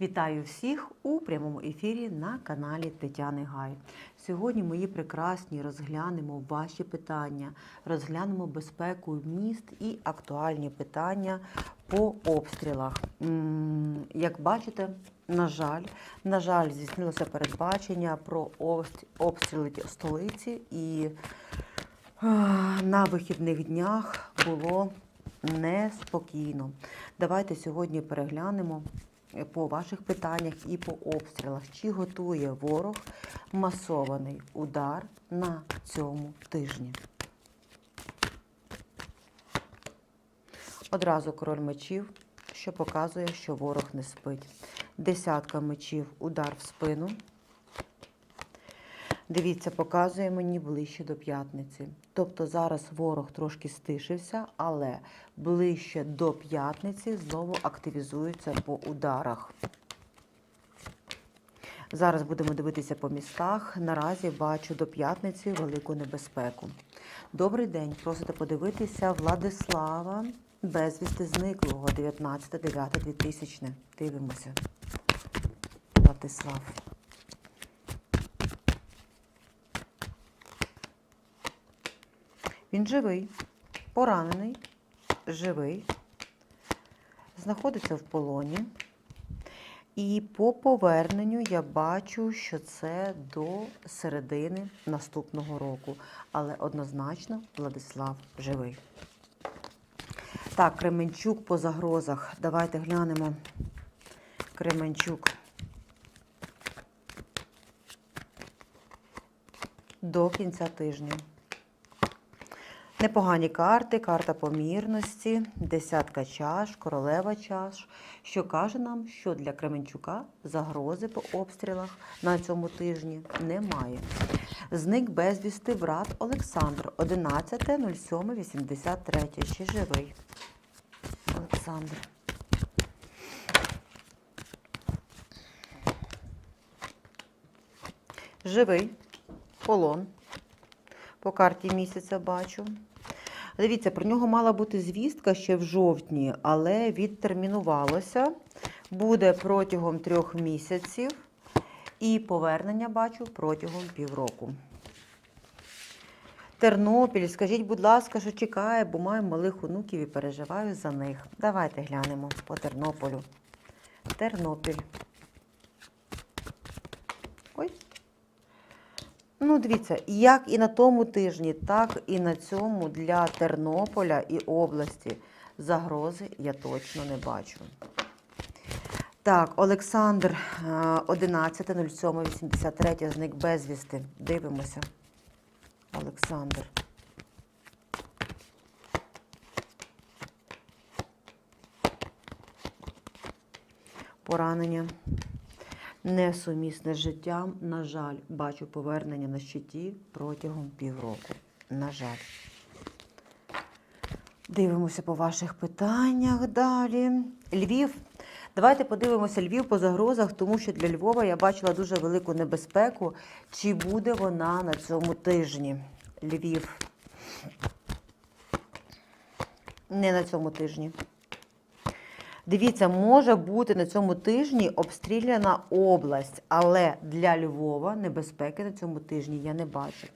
Вітаю всіх у прямому ефірі на каналі Тетяни Гай. Сьогодні мої прекрасні розглянемо ваші питання, розглянемо безпеку міст і актуальні питання по обстрілах. Як бачите, на жаль, на жаль, здійснилося передбачення про обстріли столиці і на вихідних днях було неспокійно. Давайте сьогодні переглянемо по ваших питаннях і по обстрілах, чи готує ворог масований удар на цьому тижні. Одразу король мечів, що показує, що ворог не спить. Десятка мечів, удар в спину. Дивіться, показує мені ближче до п'ятниці. Тобто зараз ворог трошки стишився, але ближче до п'ятниці знову активізується по ударах. Зараз будемо дивитися по містах. Наразі бачу до п'ятниці велику небезпеку. Добрий день. Просите подивитися Владислава безвісти зниклого 19.9.2000. Дивимося. Владислав. Він живий, поранений, живий, знаходиться в полоні. І по поверненню я бачу, що це до середини наступного року. Але однозначно Владислав живий. Так, Кременчук по загрозах. Давайте глянемо. Кременчук. До кінця тижня. Непогані карти, карта помірності, десятка чаш, королева чаш, що каже нам, що для Кременчука загрози по обстрілах на цьому тижні немає. Зник безвісти брат Олександр, 11.07.83. Ще живий. Олександр. Живий. Полон. По карті місяця бачу. Дивіться, про нього мала бути звістка ще в жовтні, але відтермінувалося. Буде протягом трьох місяців. І повернення бачу протягом півроку. Тернопіль, скажіть, будь ласка, що чекає, бо маю малих онуків і переживаю за них. Давайте глянемо по Тернополю. Тернопіль. Ну, дивіться, як і на тому тижні, так і на цьому для Тернополя і області загрози я точно не бачу. Так, Олександр, е, 11.07.83, зник безвісти. Дивимося. Олександр. Поранення несумісне з життям. На жаль, бачу повернення на щиті протягом півроку. На жаль. Дивимося по ваших питаннях далі. Львів. Давайте подивимося Львів по загрозах, тому що для Львова я бачила дуже велику небезпеку. Чи буде вона на цьому тижні? Львів. Не на цьому тижні. Дивіться, може бути на цьому тижні обстріляна область, але для Львова небезпеки на цьому тижні я не бачу.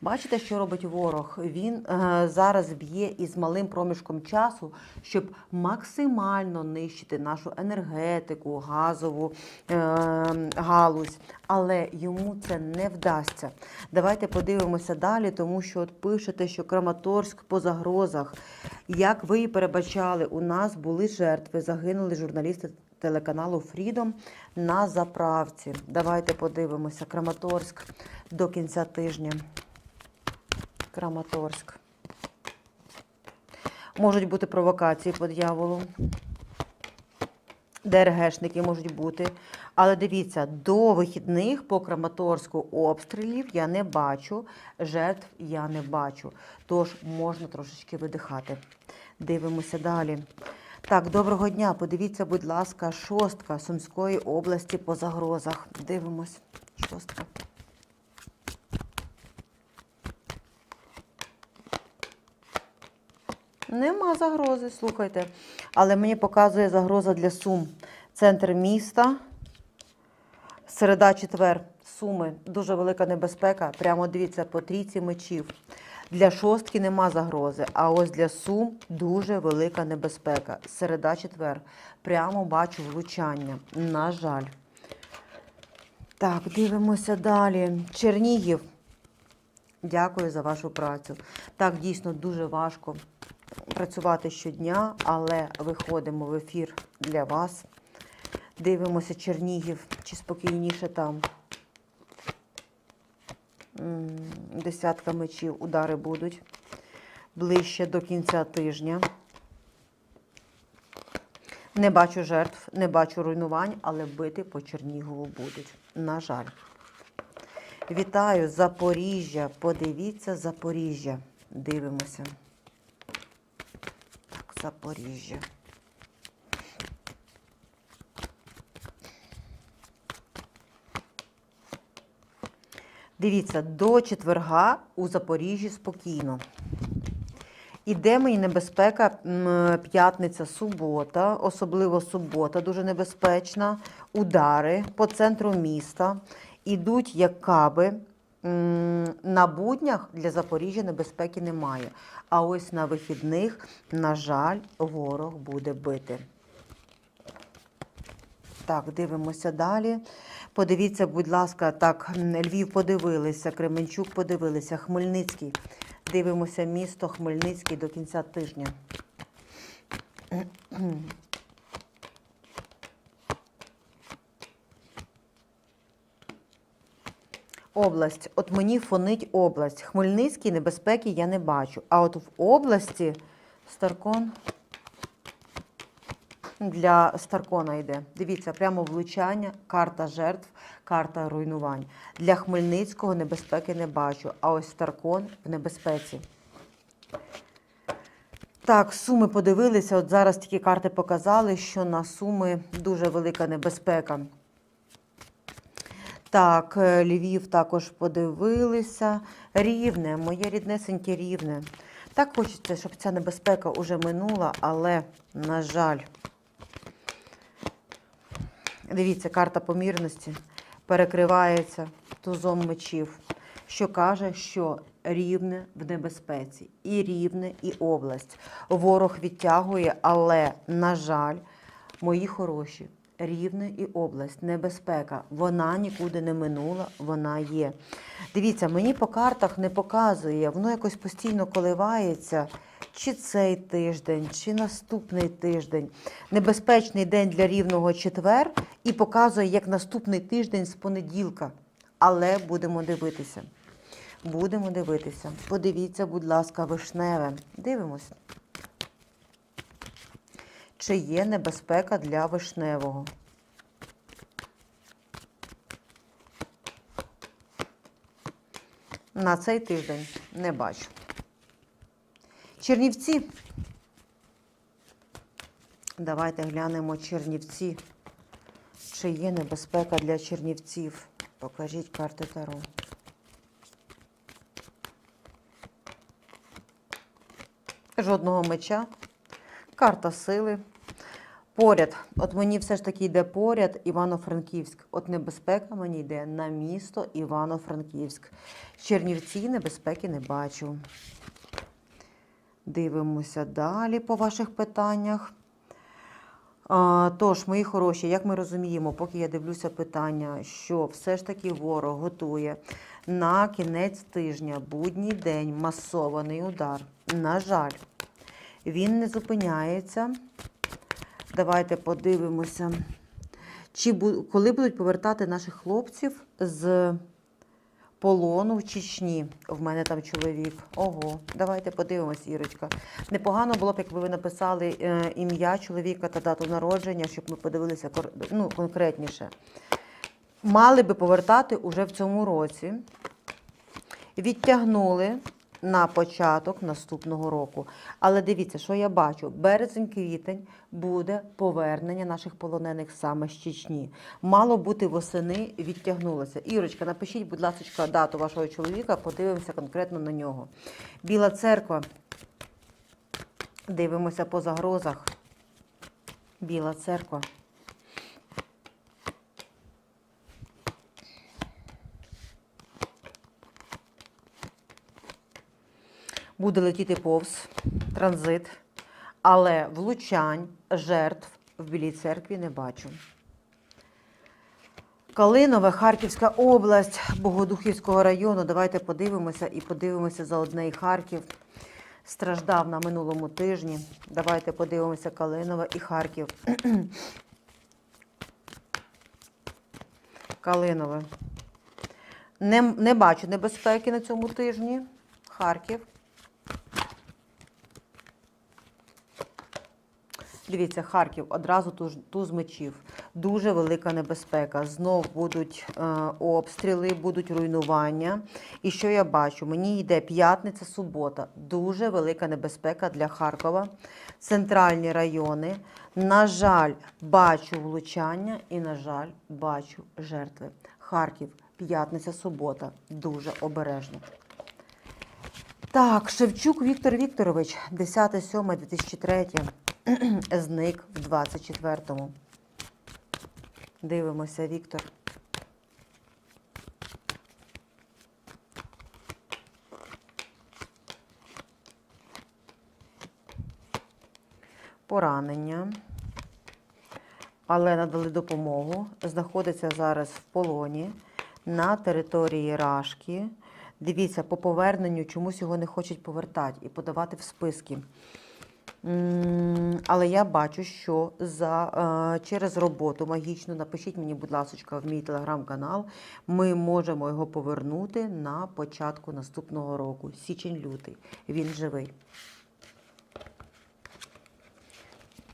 Бачите, що робить ворог? Він е, зараз б'є із малим проміжком часу, щоб максимально нищити нашу енергетику, газову е, галузь. Але йому це не вдасться. Давайте подивимося далі, тому що от пишете, що Краматорськ по загрозах. Як ви і перебачали, у нас були жертви, загинули журналісти телеканалу Фрідом на заправці. Давайте подивимося. Краматорськ до кінця тижня. Краматорськ. Можуть бути провокації по дьяволу. ДРГшники можуть бути. Але дивіться, до вихідних по Краматорську обстрілів я не бачу, жертв я не бачу. Тож можна трошечки видихати. Дивимося далі. Так, доброго дня. Подивіться, будь ласка, шостка Сумської області по загрозах. Дивимось. Шостка. Нема загрози, слухайте. Але мені показує загроза для Сум. Центр міста. Середа, четвер, суми, дуже велика небезпека. Прямо дивіться по трійці мечів. Для шостки нема загрози, а ось для сум дуже велика небезпека. Середа, четвер. Прямо бачу влучання. На жаль. Так, дивимося далі. Чернігів. Дякую за вашу працю. Так, дійсно дуже важко працювати щодня, але виходимо в ефір для вас. Дивимося Чернігів, чи спокійніше там. Десятка мечів, удари будуть ближче до кінця тижня. Не бачу жертв, не бачу руйнувань, але бити по Чернігову будуть. На жаль. Вітаю Запоріжжя. Подивіться Запоріжжя. Дивимося. Так, Запоріжжя. Дивіться, до четверга у Запоріжжі спокійно. Іде мені небезпека п'ятниця, субота, особливо субота, дуже небезпечна. Удари по центру міста. Ідуть як каби. На буднях для Запоріжжя небезпеки немає. А ось на вихідних, на жаль, ворог буде бити. Так, дивимося далі. Подивіться, будь ласка, так, Львів подивилися, Кременчук подивилися, Хмельницький. Дивимося місто Хмельницький до кінця тижня. Область. От мені фонить область. Хмельницький небезпеки я не бачу. А от в області Старкон для Старкона йде. Дивіться, прямо влучання, карта жертв, карта руйнувань. Для Хмельницького небезпеки не бачу, а ось Старкон в небезпеці. Так, суми подивилися. От зараз такі карти показали, що на суми дуже велика небезпека. Так, е, Львів також подивилися. Рівне, моє ріднесеньке рівне. Так хочеться, щоб ця небезпека уже минула, але, на жаль, Дивіться, карта помірності перекривається тузом мечів, що каже, що рівне в небезпеці. І рівне, і область. Ворог відтягує, але, на жаль, мої хороші, рівне і область, небезпека. Вона нікуди не минула, вона є. Дивіться, мені по картах не показує, воно якось постійно коливається. Чи цей тиждень, чи наступний тиждень. Небезпечний день для рівного четвер і показує як наступний тиждень з понеділка. Але будемо дивитися. Будемо дивитися. Подивіться, будь ласка, вишневе. Дивимось. Чи є небезпека для вишневого? На цей тиждень не бачу. Чернівці. Давайте глянемо Чернівці. Чи є небезпека для чернівців? Покажіть карти Таро. Жодного меча. Карта сили. Поряд. От мені все ж таки йде поряд Івано-Франківськ. От небезпека мені йде на місто Івано-Франківськ. Чернівці небезпеки не бачу. Дивимося далі по ваших питаннях. Тож, мої хороші, як ми розуміємо, поки я дивлюся питання, що все ж таки ворог готує на кінець тижня, будній день, масований удар. На жаль, він не зупиняється. Давайте подивимося, чи коли будуть повертати наших хлопців з полону в Чечні. В мене там чоловік. Ого, давайте подивимось, Ірочка. Непогано було б, якби ви написали е, ім'я чоловіка та дату народження, щоб ми подивилися ну, конкретніше. Мали би повертати уже в цьому році. Відтягнули на початок наступного року. Але дивіться, що я бачу: березень-квітень буде повернення наших полонених саме з Чечні. Мало бути восени, відтягнулося. Ірочка, напишіть, будь ласка, дату вашого чоловіка, подивимося конкретно на нього. Біла церква. Дивимося по загрозах. Біла церква. Буде летіти повз транзит, але влучань, жертв в Білій церкві не бачу. Калинове, Харківська область, Богодухівського району. Давайте подивимося і подивимося за одне і Харків. Страждав на минулому тижні. Давайте подивимося Калинове і Харків. Калинове. Не, не бачу небезпеки на цьому тижні. Харків. Дивіться, Харків одразу туз, туз мечів. Дуже велика небезпека. Знов будуть е, обстріли, будуть руйнування. І що я бачу? Мені йде п'ятниця, субота. Дуже велика небезпека для Харкова. Центральні райони. На жаль, бачу влучання і, на жаль, бачу жертви. Харків, п'ятниця, субота. Дуже обережно. Так, Шевчук Віктор Вікторович, 10.07.2003. Зник в 24-му. Дивимося, Віктор. Поранення. Але надали допомогу. Знаходиться зараз в полоні на території Рашки. Дивіться, по поверненню чомусь його не хочуть повертати і подавати в списки. Але я бачу, що за, е, через роботу магічну, напишіть мені, будь ласка, в мій телеграм-канал, ми можемо його повернути на початку наступного року, січень-лютий. Він живий.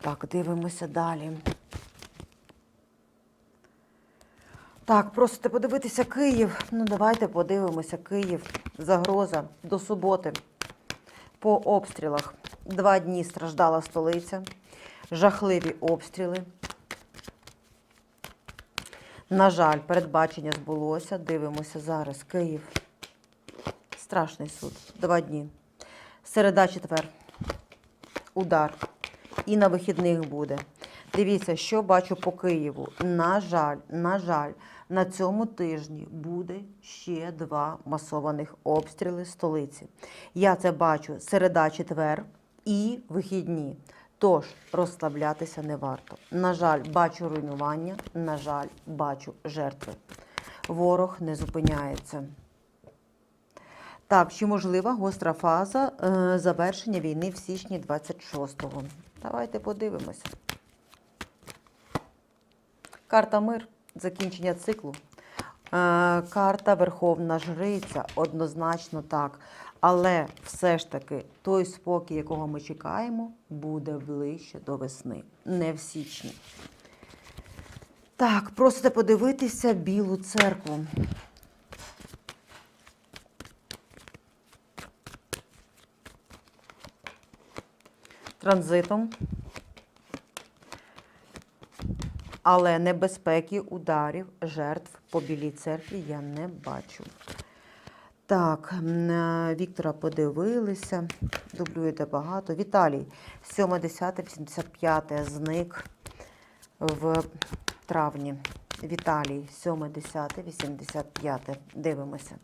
Так, дивимося далі. Так, просите подивитися Київ. Ну, давайте подивимося Київ. Загроза до суботи. По обстрілах. Два дні страждала столиця. Жахливі обстріли. На жаль, передбачення збулося. Дивимося зараз. Київ. Страшний суд. Два дні. Середа, четвер. Удар. І на вихідних буде. Дивіться, що бачу по Києву. На жаль, на жаль, на цьому тижні буде ще два масованих обстріли столиці. Я це бачу середа, четвер і вихідні. Тож розслаблятися не варто. На жаль, бачу руйнування, на жаль, бачу жертви. Ворог не зупиняється. Так, чи можлива гостра фаза е, завершення війни в січні 26-го? Давайте подивимося. Карта мир, закінчення циклу. Е, карта Верховна Жриця, однозначно так. Але все ж таки той спокій, якого ми чекаємо, буде ближче до весни, не в січні. Так, просите подивитися Білу церкву. Транзитом. Але небезпеки ударів, жертв по Білій церкві я не бачу. Так, е, Віктора подивилися. Дублюєте багато. Віталій, 7, 10, 85 зник в травні. Віталій, 7, 10, 85. Дивимося.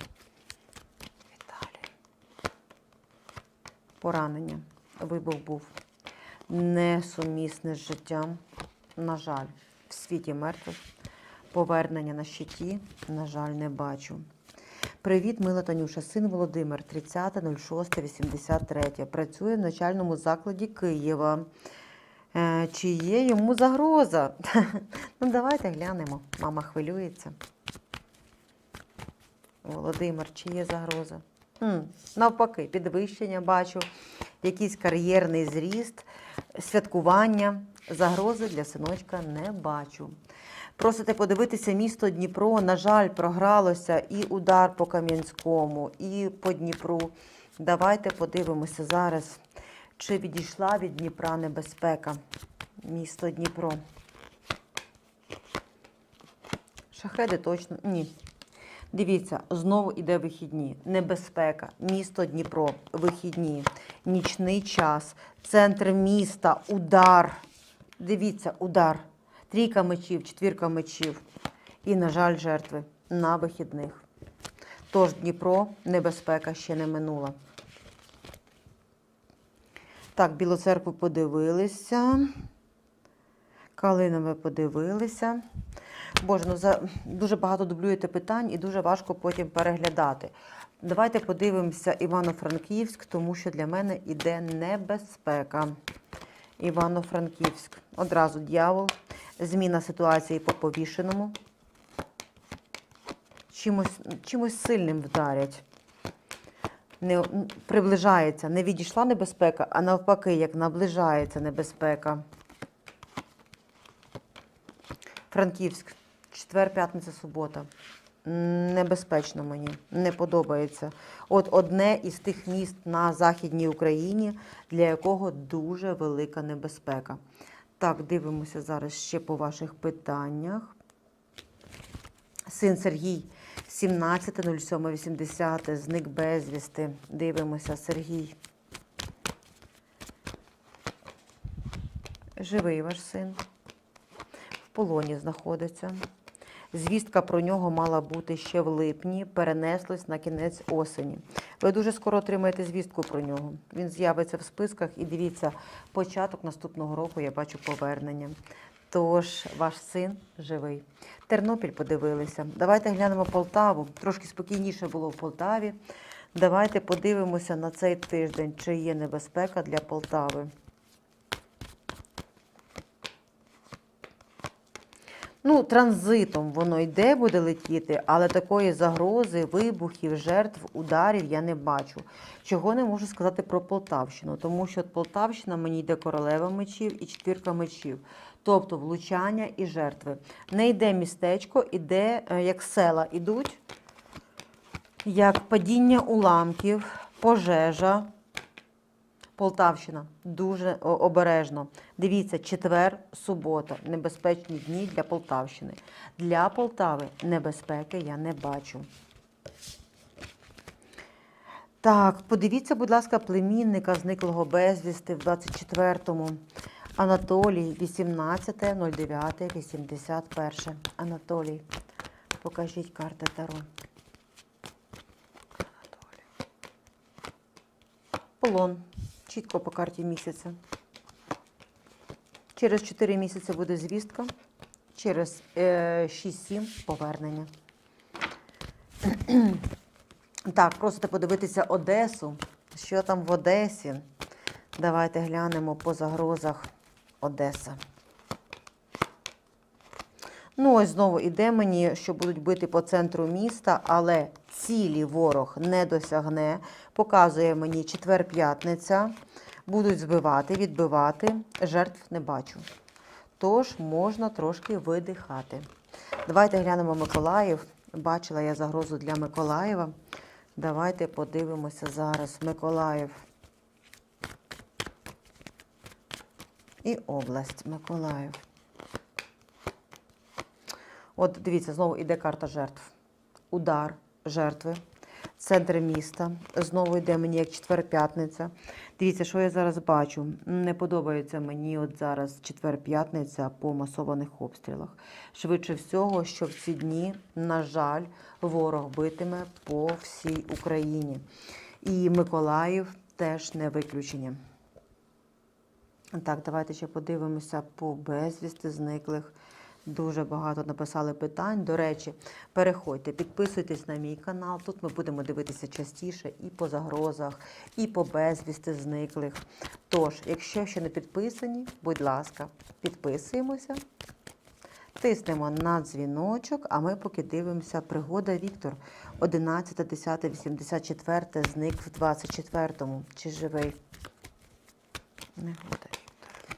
Віталій. Поранення. Вибух був несумісне з життям. На жаль, в світі мертвих. Повернення на щиті, на жаль, не бачу. Привіт, мила Танюша, син Володимир, 30.06.83. Працює в навчальному закладі Києва. Е, Чи є йому загроза? Ну, давайте глянемо. Мама хвилюється. Володимир, чи є загроза? М, навпаки, підвищення бачу, якийсь кар'єрний зріст, святкування. Загрози для синочка не бачу. Просите подивитися місто Дніпро. На жаль, програлося і удар по Кам'янському, і по Дніпру. Давайте подивимося зараз, чи відійшла від Дніпра небезпека. Місто Дніпро. Шахеди точно ні. Дивіться, знову іде вихідні. Небезпека, місто Дніпро, вихідні, нічний час, центр міста, удар. Дивіться, удар. Трійка мечів, четвірка мечів. І, на жаль, жертви на вихідних. Тож Дніпро, небезпека ще не минула. Так, Білу церкву подивилися. Калинове подивилися. Боже, ну за дуже багато дублюєте питань і дуже важко потім переглядати. Давайте подивимося Івано-Франківськ, тому що для мене іде небезпека. Івано-Франківськ. Одразу дьявол. Зміна ситуації по повішеному. Чимось, чимось сильним вдарять. Не, приближається. Не відійшла небезпека, а навпаки, як наближається небезпека. Франківськ. Четвер, п'ятниця, субота. Небезпечно мені, не подобається. От одне із тих міст на Західній Україні, для якого дуже велика небезпека. Так, дивимося зараз ще по ваших питаннях. Син Сергій, 17.07.80, зник безвісти. Дивимося, Сергій. Живий ваш син. В полоні знаходиться. Звістка про нього мала бути ще в липні, перенеслась на кінець осені. Ви дуже скоро отримаєте звістку про нього. Він з'явиться в списках і дивіться, початок наступного року я бачу повернення. Тож ваш син живий. Тернопіль подивилися. Давайте глянемо Полтаву. Трошки спокійніше було в Полтаві. Давайте подивимося на цей тиждень, чи є небезпека для Полтави. Ну, транзитом воно йде, буде летіти, але такої загрози, вибухів, жертв, ударів я не бачу. Чого не можу сказати про Полтавщину, тому що от Полтавщина мені йде королева мечів і четвірка мечів, тобто влучання і жертви. Не йде містечко, іде е, як села ідуть, як падіння уламків, пожежа. Полтавщина дуже обережно. Дивіться, четвер, субота. Небезпечні дні для Полтавщини. Для Полтави небезпеки я не бачу. Так, подивіться, будь ласка, племінника зниклого безвісти в 24-му. Анатолій, 18.09.81. Анатолій. Покажіть карти Таро. Анатолій. Полон. Чітко по карті місяця. Через 4 місяці буде звістка. Через е, 6-7 повернення. так, просите подивитися Одесу. Що там в Одесі? Давайте глянемо по загрозах Одеса. Ну, ось знову іде мені, що будуть бити по центру міста, але цілі ворог не досягне. Показує мені четвер-п'ятниця. Будуть збивати, відбивати. Жертв не бачу. Тож можна трошки видихати. Давайте глянемо Миколаїв. Бачила я загрозу для Миколаєва. Давайте подивимося зараз. Миколаїв. І область Миколаїв. От дивіться, знову йде карта жертв. Удар, жертви, центр міста. Знову йде мені як четвер-п'ятниця. Дивіться, що я зараз бачу. Не подобається мені от зараз четвер-п'ятниця по масованих обстрілах. Швидше всього, що в ці дні, на жаль, ворог битиме по всій Україні. І Миколаїв теж не виключення. Так, давайте ще подивимося по безвісти зниклих. Дуже багато написали питань. До речі, переходьте, підписуйтесь на мій канал. Тут ми будемо дивитися частіше і по загрозах, і по безвісти зниклих. Тож, якщо ще не підписані, будь ласка, підписуємося, тиснемо на дзвіночок, а ми поки дивимося пригода Віктор. 11, 10, 84, зник в 24-му. Чи живий? Негода Віктор.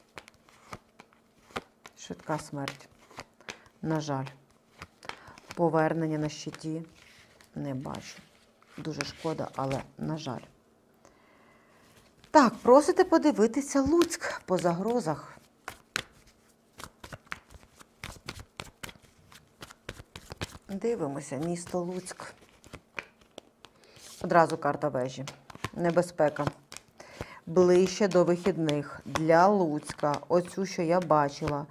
Швидка смерть. На жаль, повернення на щиті не бачу. Дуже шкода, але на жаль. Так, просите подивитися Луцьк по загрозах. Дивимося, місто Луцьк. Одразу карта вежі. Небезпека. Ближче до вихідних для Луцька. Оцю, що я бачила.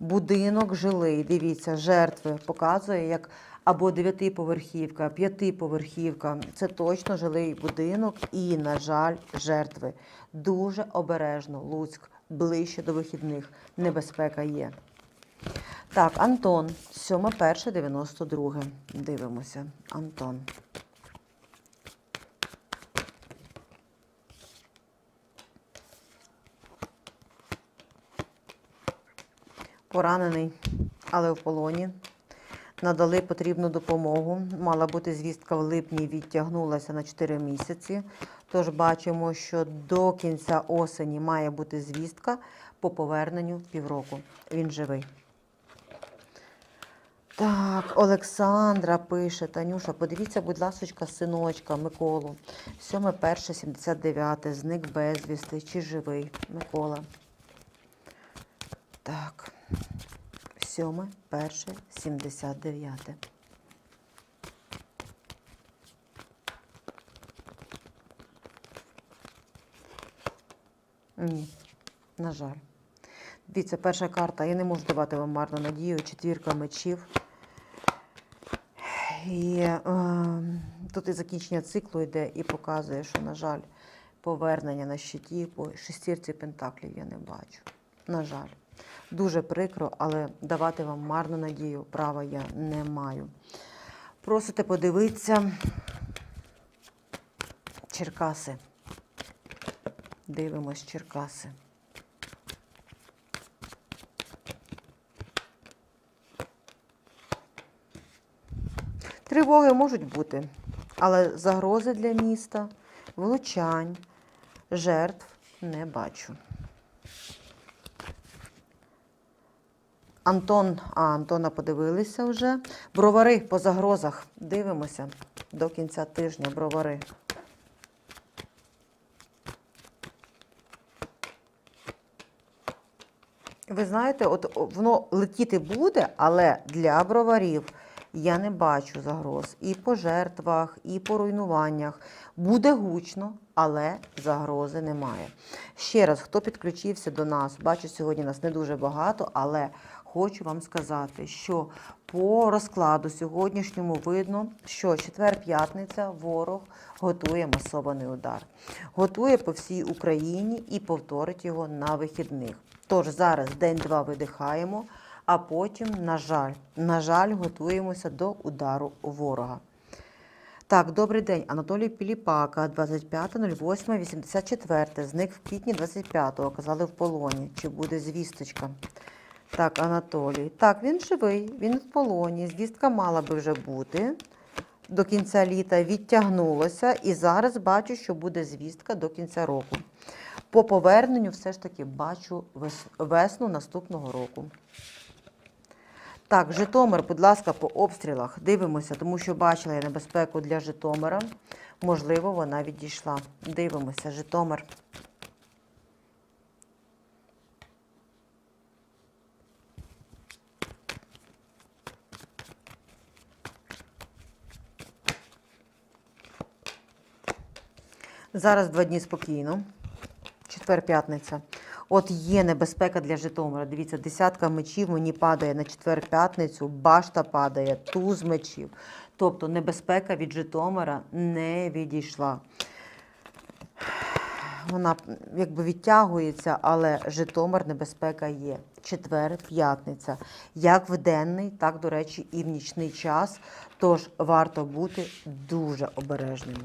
Будинок жилий, дивіться, жертви показує, як або дев'ятиповерхівка, п'ятиповерхівка. Це точно жилий будинок і, на жаль, жертви. Дуже обережно, Луцьк, ближче до вихідних. Небезпека є. Так, Антон, 7.1.92. Дивимося. Антон. Поранений, але в полоні. Надали потрібну допомогу. Мала бути звістка в липні, відтягнулася на 4 місяці. Тож бачимо, що до кінця осені має бути звістка по поверненню півроку. Він живий. Так, Олександра пише, Танюша, подивіться, будь ласка, синочка Миколу. 7.1.79, зник безвісти, чи живий Микола. Так. 7.1.79. Ні, на жаль. Дивіться, перша карта. Я не можу давати вам марну надію. Четвірка мечів. І е, тут і закінчення циклу йде і показує, що, на жаль, повернення на щиті по шестірці пентаклів я не бачу. На жаль. Дуже прикро, але давати вам марну надію права я не маю. Просите подивитися Черкаси. Дивимось Черкаси. Тривоги можуть бути, але загрози для міста, влучань, жертв не бачу. Антон, а Антона подивилися вже. Бровари по загрозах. Дивимося до кінця тижня. Бровари. Ви знаєте, от воно летіти буде, але для броварів я не бачу загроз і по жертвах, і по руйнуваннях. Буде гучно, але загрози немає. Ще раз, хто підключився до нас, бачу, сьогодні нас не дуже багато, але хочу вам сказати, що по розкладу сьогоднішньому видно, що четвер-п'ятниця ворог готує масований удар. Готує по всій Україні і повторить його на вихідних. Тож зараз день-два видихаємо, а потім, на жаль, на жаль, готуємося до удару ворога. Так, добрий день. Анатолій Піліпака, 25.08.84. Зник в квітні 25-го. Казали в полоні. Чи буде звісточка? Так, Анатолій. Так, він живий, він в полоні. Звістка мала би вже бути. До кінця літа відтягнулося, і зараз бачу, що буде звістка до кінця року. По поверненню все ж таки бачу весну наступного року. Так, Житомир, будь ласка, по обстрілах дивимося, тому що бачила я небезпеку для Житомира. Можливо, вона відійшла. Дивимося, Житомир. Зараз два дні спокійно. Четвер, п'ятниця. От є небезпека для Житомира. Дивіться, десятка мечів мені падає на четвер п'ятницю, башта падає, туз мечів. Тобто небезпека від Житомира не відійшла. Вона якби відтягується, але Житомир небезпека є. Четвер, п'ятниця. Як в денний, так, до речі, і в нічний час. Тож варто бути дуже обережними.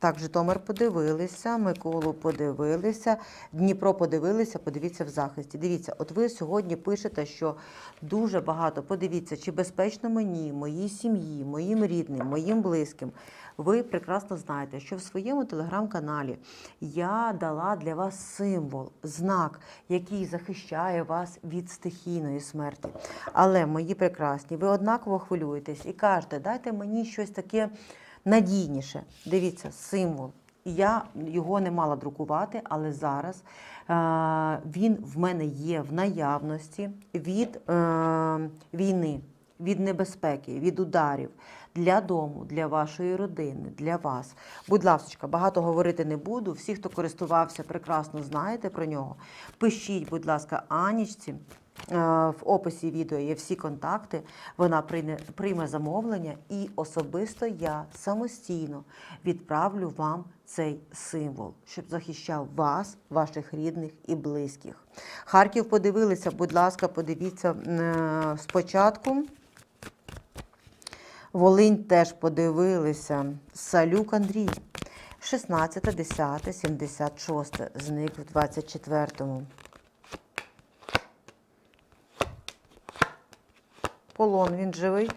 Так, Житомир подивилися, Миколу подивилися, Дніпро подивилися, подивіться в захисті. Дивіться, от ви сьогодні пишете, що дуже багато. Подивіться, чи безпечно мені, моїй сім'ї, моїм рідним, моїм близьким. Ви прекрасно знаєте, що в своєму телеграм-каналі я дала для вас символ, знак, який захищає вас від стихійної смерті. Але, мої прекрасні, ви однаково хвилюєтесь і кажете, дайте мені щось таке надійніше. Дивіться, символ. Я його не мала друкувати, але зараз е, він в мене є в наявності від е, війни, від небезпеки, від ударів. для дому, для вашої родини, для вас. Будь ласка, багато говорити не буду. Всі, хто користувався, прекрасно знаєте про нього. Пишіть, будь ласка, Анічці. В описі відео є всі контакти. Вона прийме, прийме замовлення, і особисто я самостійно відправлю вам цей символ, щоб захищав вас, ваших рідних і близьких. Харків подивилися, будь ласка, подивіться е, спочатку. Волинь теж подивилися. Салюк Андрій. 16, 10, 76. Зник в 24-му. Полон, він живий.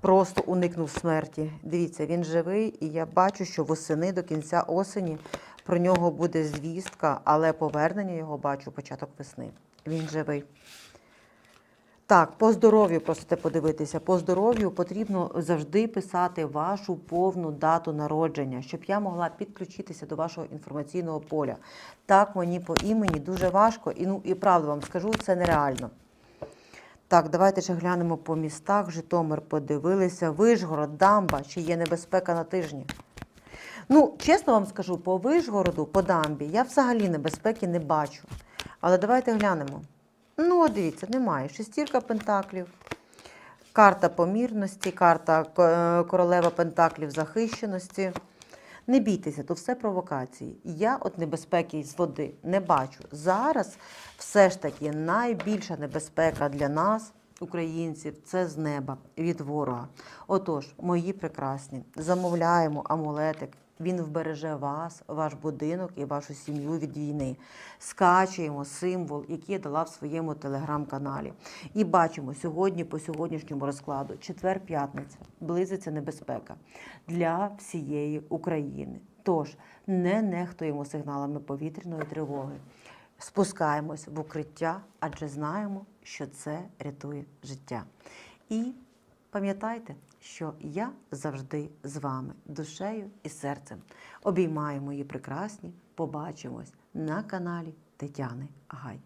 Просто уникнув смерті. Дивіться, він живий, і я бачу, що восени до кінця осені про нього буде звістка, але повернення його бачу початок весни. Він живий. Так, по здоров'ю просите подивитися. По здоров'ю потрібно завжди писати вашу повну дату народження, щоб я могла підключитися до вашого інформаційного поля. Так, мені по імені дуже важко, і ну і правду вам скажу, це нереально. Так, давайте ще глянемо по містах. Житомир подивилися. Вишгород, Дамба, чи є небезпека на тижні. Ну, чесно вам скажу, по Вишгороду, по дамбі, я взагалі небезпеки не бачу. Але давайте глянемо. Ну, дивіться, немає. Шестірка пентаклів, карта помірності, карта е, королева пентаклів захищеності. Не бійтеся, то все провокації. Я от небезпеки з води не бачу. Зараз все ж таки найбільша небезпека для нас, українців, це з неба від ворога. Отож, мої прекрасні, замовляємо амулетик. Він вбереже вас, ваш будинок і вашу сім'ю від війни. Скачуємо символ, який я дала в своєму телеграм-каналі. І бачимо сьогодні, по сьогоднішньому розкладу, четвер-п'ятниця, близиться небезпека для всієї України. Тож не нехтуємо сигналами повітряної тривоги. Спускаємось в укриття, адже знаємо, що це рятує життя. І пам'ятайте, що я завжди з вами, душею і серцем. Обіймаю мої прекрасні. Побачимось на каналі Тетяни Гай.